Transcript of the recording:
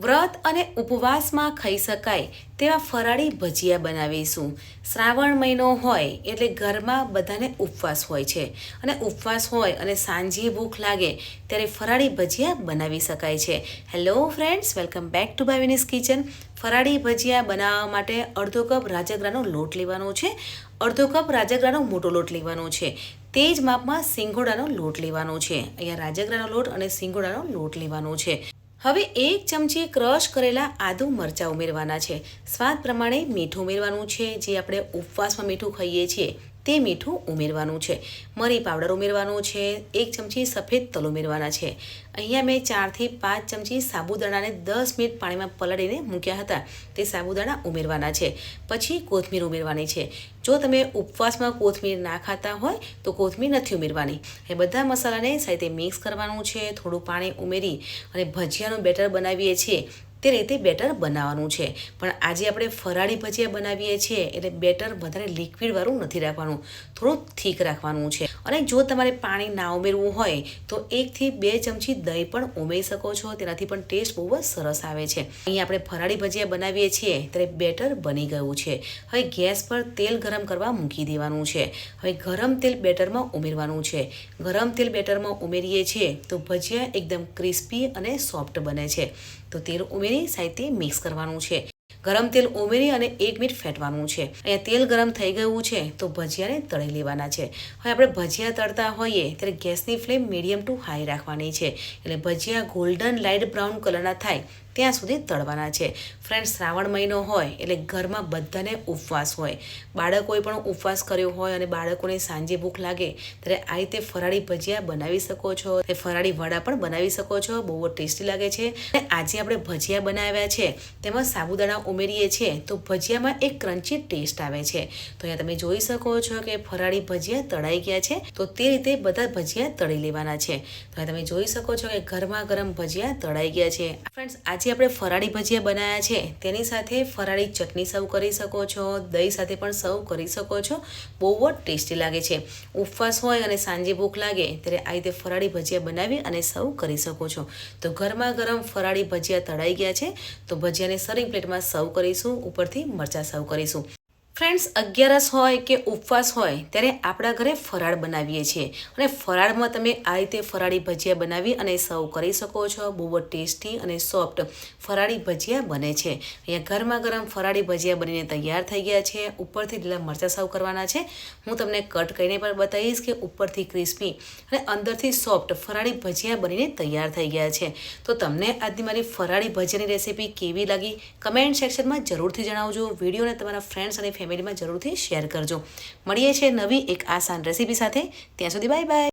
વ્રત અને ઉપવાસમાં ખાઈ શકાય તેવા ફરાળી ભજીયા બનાવીશું. શ્રાવણ મહિનો હોય એટલે ઘરમાં બધાને ઉપવાસ હોય છે. અને ઉપવાસ હોય અને સાંજે ભૂખ લાગે ત્યારે ફરાળી ભજીયા બનાવી શકાય છે. Hello friends welcome back to Bavini's kitchen ફરાળી ભજીયા બનાવવા માટે અડધો કપ રાજગરાનો લોટ લેવાનો છે. અડધો કપ રાજગરાનો મોટો લોટ લેવાનો છે. તે જ માપમાં સિંગોડાનો લોટ લેવાનો છે. અહીંયા રાજગરાનો લોટ અને સિંગોડાનો લોટ લેવાનો છે. હવે એક ચમચી ક્રશ કરેલા આદુ મરચાં ઉમેરવાના છે. સ્વાદ પ્રમાણે મીઠું ઉમેરવાનું છે, જે આપણે ઉપવાસમાં મીઠું ખાઈએ છીએ. તે મીઠું ઉમેરવાનું છે. મરી પાવડર ઉમેરવાનું છે. એક ચમચી સફેદ તલ ઉમેરવાના છે. અહીંયા મેં ચારથી પાંચ ચમચી સાબુદાણાને દસ મિનિટ પાણીમાં પલળીને મૂક્યા હતા. તે સાબુદાણા ઉમેરવાના છે. પછી કોથમીર ઉમેરવાની છે. જો તમે ઉપવાસમાં કોથમીર ના ખાતા હોય, તો કોથમીર નથી ઉમેરવાની. એ બધા મસાલાને સાથે મિક્સ કરવાનું છે. થોડું પાણી ઉમેરી અને ભજીયાનું બેટર બનાવીએ છીએ. તે રીતે બેટર બનાવવાનું છે. પણ આજે આપણે ફરાળી ભજીયા બનાવીએ છીએ, એટલે બેટર વધારે લિક્વિડવાળું નથી રાખવાનું. થોડું થીક રાખવાનું છે. અને જો તમારે પાણી ના ઉમેરવું હોય, તો એકથી બે ચમચી દહીં પણ ઉમેરી શકો છો. તેનાથી પણ ટેસ્ટ બહુ જ સરસ આવે છે. અહીં આપણે ફરાળી ભજીયા બનાવીએ છીએ, ત્યારે બેટર બની ગયું છે. હવે ગેસ પર તેલ ગરમ કરવા મૂકી દેવાનું છે. હવે ગરમ તેલ બેટરમાં ઉમેરવાનું છે. ગરમ તેલ બેટરમાં ઉમેરીએ છીએ, તો ભજીયા એકદમ ક્રિસ્પી અને સોફ્ટ બને છે. તો તેલ ઉમેરી સાહિત્ય મિક્સ કરવાનું છે. ગરમ તેલ ઉમેરી અને એક મિનિટ ફેટવાનું છે. અહીંયા તેલ ગરમ થઈ ગયું છે, તો ભજીયાને તળી લેવાના છે. હવે આપણે ભજીયા તળતા હોઈએ, ત્યારે ગેસની ફ્લેમ મીડિયમ ટુ હાઈ રાખવાની છે. એટલે ભજીયા ગોલ્ડન લાઇટ બ્રાઉન કલરના થાય ત્યાં સુધી તળવાના છે. ફ્રેન્ડ શ્રાવણ મહિનો હોય એટલે ઘરમાં બધાને ઉપવાસ હોય. બાળકોએ પણ ઉપવાસ કર્યો હોય અને બાળકોને સાંજે ભૂખ લાગે, ત્યારે આ રીતે ફરાળી ભજીયા બનાવી શકો છો. ફરાળી વડા પણ બનાવી શકો છો, બહુ ટેસ્ટી લાગે છે. અને આજે આપણે ભજીયા બનાવ્યા છે, તેમાં સાબુદાણા ઉમેરીએ છીએ, તો ભજીયામાં એક ક્રન્ચી ટેસ્ટ આવે છે. તો અહીંયા તમે જોઈ શકો છો કે ફરાળી ભજીયા તળાઈ ગયા છે, તો તે રીતે બધા ભજીયા તળી લેવાના છે. તો તમે જોઈ શકો છો કે ગરમા ગરમ ભજીયા તળાઈ ગયા છે. ફ્રેન્ડ્સ આજે આજે આપણે ફરાળી ભજીયા બનાવ્યા છે, તેની સાથે ફરાળી ચટણી સર્વ કરી શકો છો, દહીં સાથે પણ સર્વ કરી શકો છો. બહુ જ ટેસ્ટી લાગે છે. ઉપવાસ હોય અને સાંજે ભૂખ લાગે, ત્યારે આ રીતે ફરાળી ભજીયા બનાવી અને સર્વ કરી શકો છો. તો ગરમા ગરમ ફરાળી ભજીયા તળાઈ ગયા છે, તો ભજીયાને સર્વિંગ પ્લેટમાં સર્વ કરીશું, ઉપરથી મરચાં સર્વ કરીશું. ફ્રેન્ડ્સ અગિયારસ હોય કે ઉપવાસ હોય, ત્યારે આપણા ઘરે ફરાળ બનાવીએ છીએ. અને ફરાળમાં તમે આ રીતે ફરાળી ભજીયા બનાવી અને સર્વ કરી શકો છો. બહુ જ ટેસ્ટી અને સોફ્ટ ફરાળી ભજીયા બને છે. અહીંયા ગરમા ગરમ ફરાળી ભજીયા બનીને તૈયાર થઈ ગયા છે. ઉપરથી લીલા મરચાં સર્વ કરવાના છે. હું તમને કટ કરીને પણ બતાવીશ કે ઉપરથી ક્રિસ્પી અને અંદરથી સોફ્ટ ફરાળી ભજીયા બનીને તૈયાર થઈ ગયા છે. તો તમને આજની મારી ફરાળી ભજીયાની રેસીપી કેવી લાગી? કમેન્ટ સેક્શનમાં જરૂરથી જણાવજો. વિડીયોને તમારા ફ્રેન્ડ્સ અને ફેમિલીમાં જરૂરથી શેર કરજો. મળીએ છીએ નવી એક આસાન રેસીપી સાથે. ત્યાં સુધી બાય બાય